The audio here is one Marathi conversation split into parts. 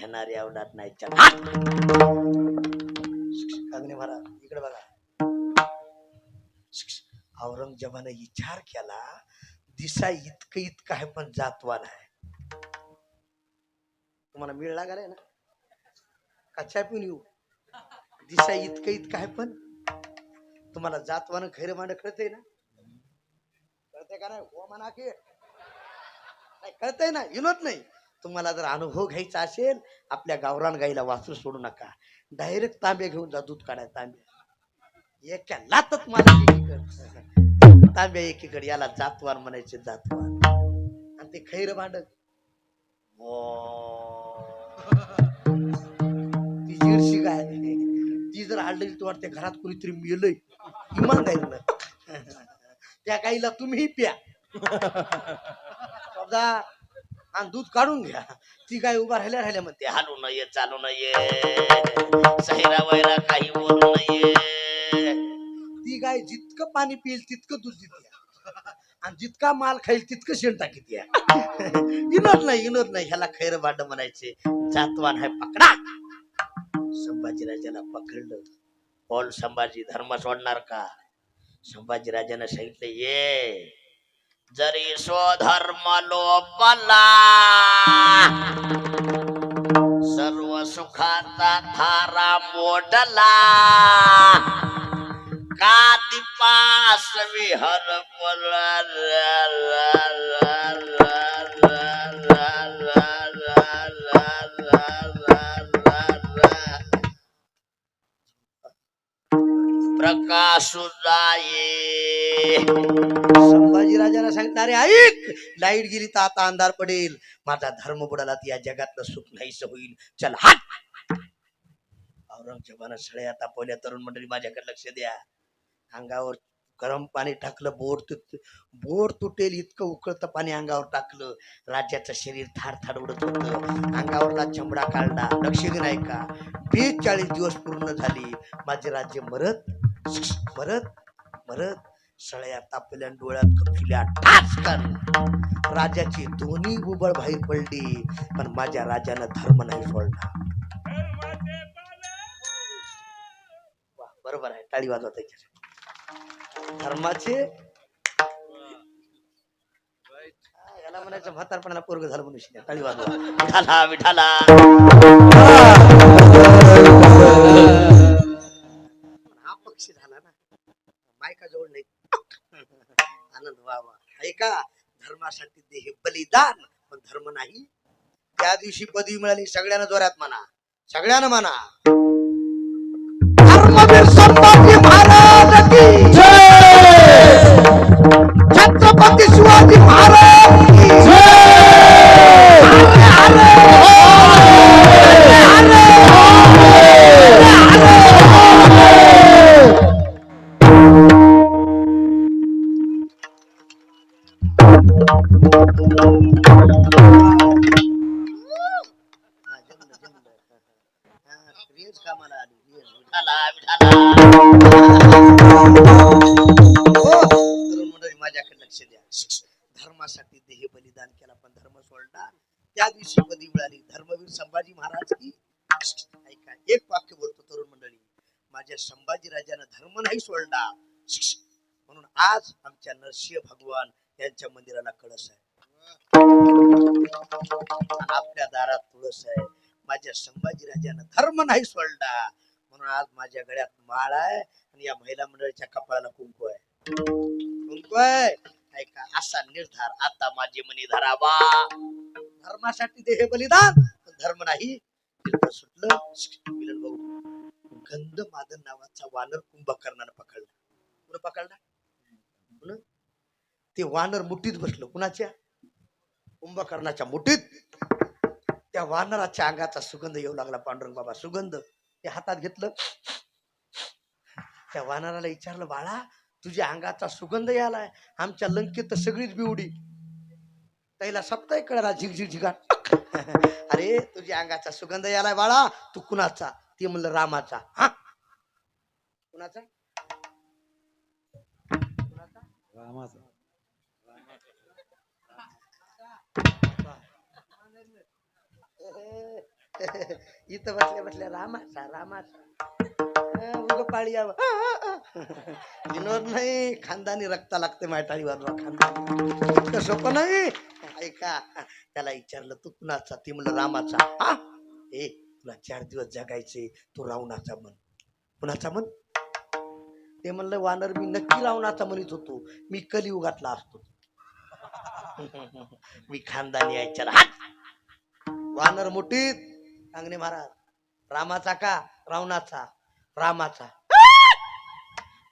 भेणारी आवडत नाही. इकडे बघा. औरंगजेबाने विचार केला दिसा इतकं इतकं आहे पण जातवान आहे तुम्हाला मिळ लागलाय ना? कच्चा पिऊन येऊ. दिसा इतकं इतकं आहे पण तुम्हाला जातवान खैर मांड कळतंय ना? कळतंय का नाही? हो म्हणा की. नाही कळतंय ना? विनोद नाही. तुम्हाला जर अनुभव घ्यायचा असेल आपल्या गावरान गाईला वासरू सोडू नका. डायरेक्ट तांबे घेऊन जा दूध काढाय तांबे. एका लातच मला एकीकडे. तांब्या एकीकडे याला जातवार म्हणायचे जातवार. आणि ते खैर भांड ती जिरशी गाय. ती जर हल्ली तर वाटते घरात कोणीतरी मेलय. इमान ना त्या गाईला तुम्ही प्या. समजा आणि दूध काढून घ्या. ती गाय उभा राहिल्या राहिल्या म्हणते हालू नये चालू नये. सैरा वैरा काही बोलू नये. ती गाय जितकं पाणी पिईल तितकं दूध देते आणि जितका माल खाईल तितकं शेण टाकीत या. विनोद नाही विनोद नाही ह्याला खैर भांड म्हणायचे. जातवान आहे पकडा. संभाजीराजाला पकडलं. बोल संभाजी धर्म सोडणार का? संभाजीराजाने सांगितलं ये जरी स्वधर्म लोपला सर्व सुखाचा थारा मोडला. का दिपास विहर प्रकाशू जाये संभाजीराजाला सांगितलं अरे ऐक लाइट गेली तर आता अंधार पडेल. माझा धर्म बुडाला या जगातलं सुख नाहीस होईल. चल हात औरंगजेबानं सळ्या तापवल्या. तरुण मंडळी माझ्याकडे लक्ष द्या. अंगावर गरम पाणी टाकलं बोर तुट बोर तुटेल इतकं उकळतं पाणी अंगावर टाकलं. राज्याचं शरीर थार थार उडत होतं. अंगावरला चमडा काढला. लक्ष दे नाही का बेचाळीस दिवस पूर्ण झाली. माझे राज्य मरत परत परत सळ्या तापल्या डोळ्यात कपल्या टाचकन राजाची दोन्ही गुबळ बाहेर पडली पण माझ्या राजानं धर्म नाही सोडला. वा, बरोबर आहे टाळी वाजवत त्याच्यासाठी धर्माचे? याला म्हणायचं म्हातारपणाला पोरग झालं म्हणून टाळी वाजवा. विठाला विठाला. मायका जवळ नाही. आनंद व्हावा. ऐका धर्मासाठी धर्मासाठी हे बलिदान पण धर्म नाही. त्या दिवशी पदवी मिळाली सगळ्यांना जोरात म्हणा. सगळ्यांना म्हणा. धर्मवीर संभाजी महाराज की छत्रपती शिवाजी महाराज की अरे, त्या दिवशी पदवी मिळाली? धर्मवीर संभाजी महाराज की ऐका एक वाक्य बोलतो तरुण मंडळी. माझ्या संभाजी राजानं धर्म नाही सोडला. म्हणून आज आमच्या नरसिंह भगवान यांच्या मंदिराला कळस आहे. आपल्या दारात तुळस आहे. माझ्या संभाजी राजानं धर्म नाही सोडला. म्हणून आज माझ्या गळ्यात माळ आहे आणि या महिला मंडळीच्या कपाळाला कुंकू आहे. कुंकू आहे? ऐका असा निर्धार आता माझे मनी धरावा. धर्मासाठी देह बलिदान पण धर्म नाही. सुटलं मिलन भाऊ गंध मादन नावाचा वानर कुंभकर्णानं पकडला. कुणं पकडला? ते वानर मुठीत बसलं. कुणाच्या? कुंभकर्णाच्या मुठीत. त्या वानराच्या अंगाचा सुगंध येऊ लागला पांडुरंग बाबा. सुगंध. ते हातात घेतलं. त्या वानराला विचारलं बाळा तुझ्या अंगाचा सुगंध यालाय आमच्या लंकेत सगळीच बिवडी. त्याला सप्ताह कळला झिग झिग झिगाट अरे तुझ्या अंगाचा सुगंध यालाय बाळा. तू कुणाचा? ते म्हणलं रामाचा. हा? कुणाचा? रामाचा. इथं बसल्या बसल्या रामाचा रामाचा. उगं पाळी यावं. विनोद नाही खानदानी रक्ता लागते मायटाळी वाजवा खानदानी. सोपं नाही. ऐका. त्याला विचारलं तू कुणाचा? ती म्हणलं रामाचा. हा ए तुला चार दिवस जगायचे तू रावणाचा म्हण. कुणाचा म्हण? ते म्हणलं वानर मी नक्की रावणाचा म्हणत होतो. मी कलियुगातला असतो. मी खानदानी आहे. चला हात. वानर मोठीत. अंगणे महाराज रामाचा का? रावणाचा. रामाचा.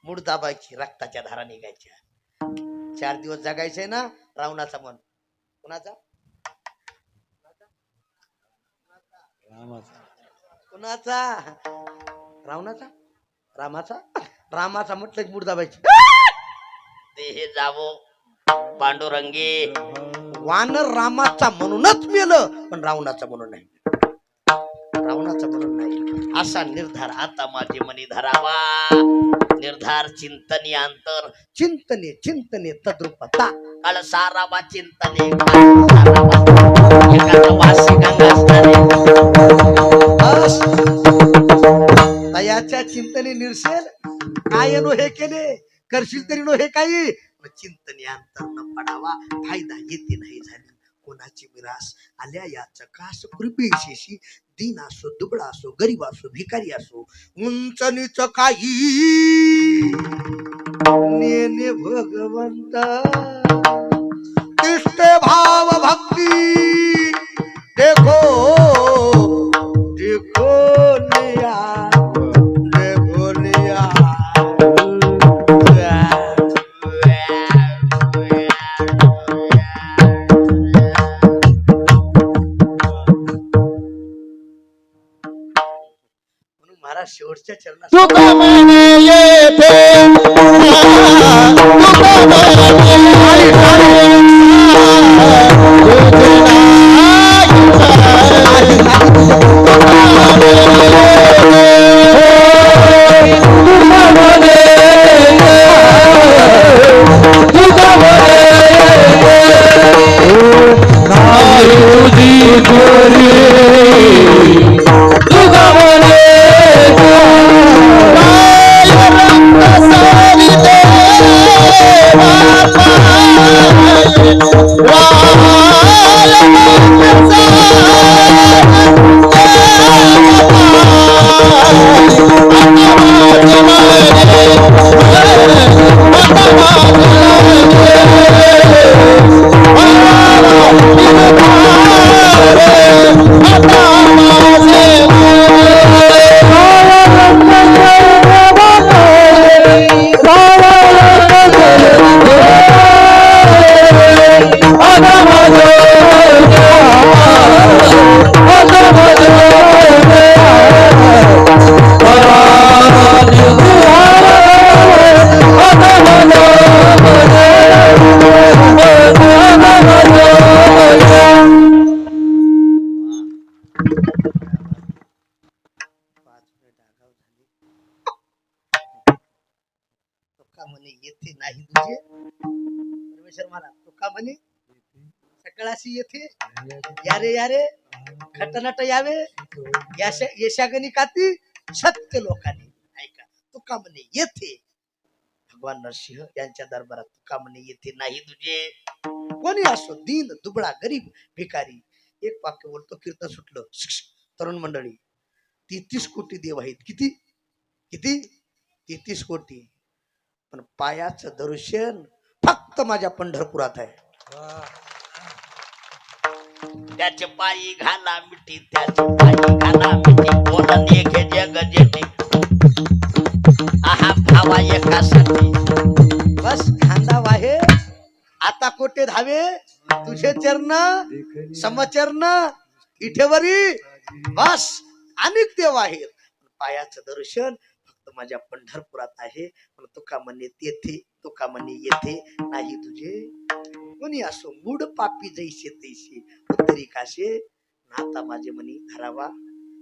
मूड दाबायची रक्ताच्या धारा निघायच्या. चार दिवस जगायचंय ना? रावणाचा मन कुणाचा? कुणाचा? रावणाचा? रामाचा? रामाचा म्हटलं की मूड दाबायची ते हे जावो पांडुरंगी. वानर रामाचा म्हणूनच मेलं पण रावणाचा म्हणून नाही रावणाचा म्हणून नाही असा निर्धार आता माझे मनी धरावा. निर्धार चिंतने अंतर चिंतने चिंतने तद्रुपता. Kalau सारावा cinta nih सारावा. तयाच्या चिंतने निर्सेल? काय नो हे केले? करशील तरी नो हे काही? चिंतनी चिंतने अंतर न पडावा फायदा येते नाही झाली. कोणाची विरास आल्या या चकास कृपेशीशी दीन असो दुबळा असो गरीब असो भिकारी असो उंच निच काही. नेने भगवंता. महाराज शेवटच्या चरणात तुका म्हणे परमेश्वर सकाळशी तुका येथे। यारे यारे। खटनट यावे। याशा यशागनी काती। सत्य लोकांनी। ऐका तुका म्हणे येथे। भगवान नरसिंह यांच्या दरबारात तुका म्हणे येथे नाही तुझे। कोणी असो दीन दुबळा गरीब भिकारी। एक वाक्य बोलतो कीर्तन सुटलं तरुण मंडळी तेहतीस कोटी देव आहेत. किती? किती? तेहतीस कोटी. पण पायाचं दर्शन फक्त माझ्या पंढरपुरात आहे. त्याचे पायी घाला मिठी त्याचे पायी घाला मिठी बोलन एक जग जेठी आहा भावा एकासाठी बस खांदा वाहे. आता कोटे धावे. तुझे चरण समचरण इठेवरी. बस अनेक देव आहेत पायाचं दर्शन फक्त माझ्या पंढरपुरात आहे. पण तुका म्हणे तेथे तुका म्हणे येथे नाही तुझे. कोणी असो मूड पापी जैसे तैसे. उत्तरी काशे नाता माझे मनी धरावा.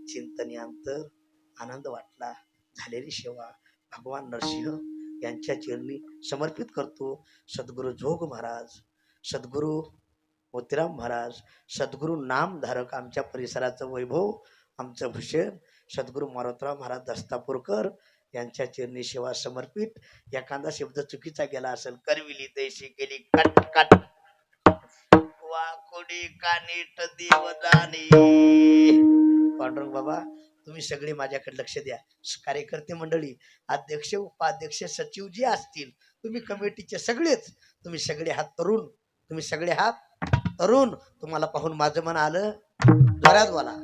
चिंतने अंतर आनंद वाटला. झालेली सेवा. भगवान नरसिंह यांच्या चरणी समर्पित करतो. सद्गुरु जोग महाराज सद्गुरु मोतीराम महाराज सद्गुरु नामधारक आमच्या परिसराचं वैभव आमचं भूषण सद्गुरू मारोतराव महाराज दस्तापूरकर यांच्या चरणी सेवा समर्पित. एखादा शब्द चुकीचा गेला असेल करविली तैशी गेली कट कट वाकुडी कानीट देवदानी पांडुरंग बाबा तुम्ही सगळे माझ्याकडे लक्ष द्या. कार्यकर्ते मंडळी अध्यक्ष उपाध्यक्ष सचिव जे असतील तुम्ही कमिटीचे सगळेच तुम्ही सगळे हात तरुण तुम्ही सगळे हात तरुण. तुम्हाला पाहून माझं मन आलं. जोरात बोला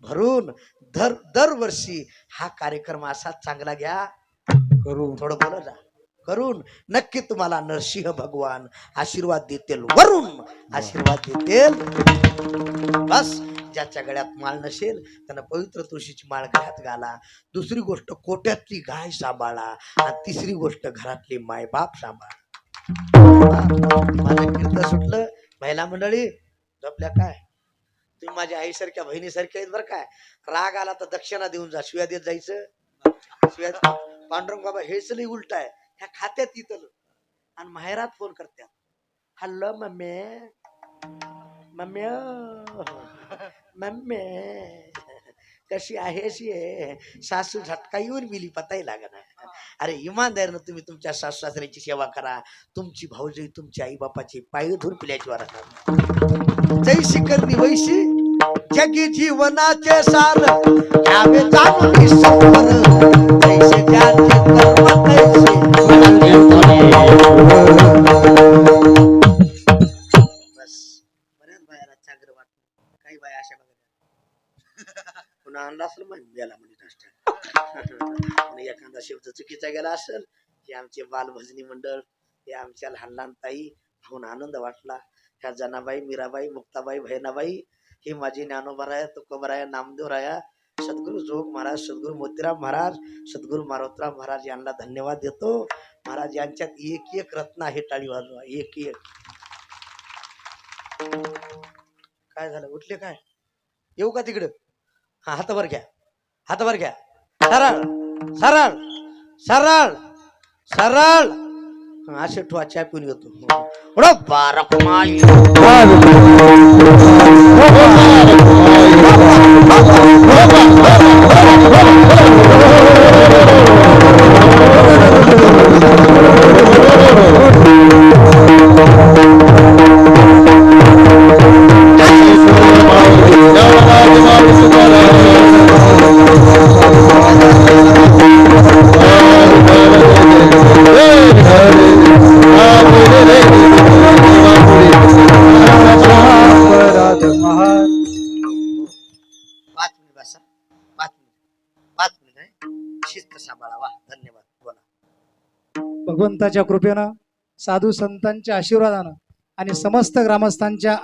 भरून दर दरवर्षी हा कार्यक्रम असा चांगला घ्या. करू थोडं बोला जा. करून. नक्की तुम्हाला नरसिंह भगवान आशीर्वाद देतील. वरून आशीर्वाद देतील. बस. ज्याच्या गळ्यात माळ नसेल त्यानं पवित्र तुळशीची माळ गळ्यात घाला. दुसरी गोष्ट कोट्यातली गाय सांभाळा. आणि तिसरी गोष्ट घरातली मायबाप सांभाळा. माझं कीर्त सुटलं? महिला मंडळी झोपल्या काय? तुम्ही माझ्या आईसारख्या बहिणीसारख्या आहेत बरं काय. राग आला तर दक्षिणा देऊन जा शिव्या देत जायचं. शिव्या पांडुरंग बाबा हेच लई उलट आहे. ह्या खात्यात इथलं आणि माहेरात फोन करत्यात हॅलो मम्मी. Mummy mummy. कशी आहे अशी आहे. सासू झटका येऊन मिली पताही लागणार अरे इमानदारीनं तुम्ही तुमच्या सासू सासऱ्याची सेवा करा. तुमची भाऊजी तुमच्या आई बापाची पाय धुर पिल्याची वारा जैशी करणी वैशी. जगी जीवनाचे सार. घ्यावे जाणून असेल हे आमचे बालभजनी मंडळ हे आमच्या लहान लहान ताई पाहून आनंद वाटला. ह्या जनाबाई मीराबाई मुक्ताबाई भैनाबाई हे माझे ज्ञानोबराया तुकोबराया नामदेवराया सद्गुरु जोग महाराज सद्गुरु मोतीराम महाराज सद्गुरु मारोतराम महाराज यांना धन्यवाद देतो. महाराज यांच्यात एक एक रत्न आहे टाळी वाजवा. एक एक काय झालं? उठले काय? येऊ का तिकडं? हा हातावर घ्या. हातभर घ्या. सरळ. सरळ. सरळ सरळ हा, असे ठेवा चहा पिऊन घेतो उडो बारक माई भगवंताच्या कृपेनं साधू संतांच्या आशीर्वादानं आणि समस्त ग्रामस्थांच्या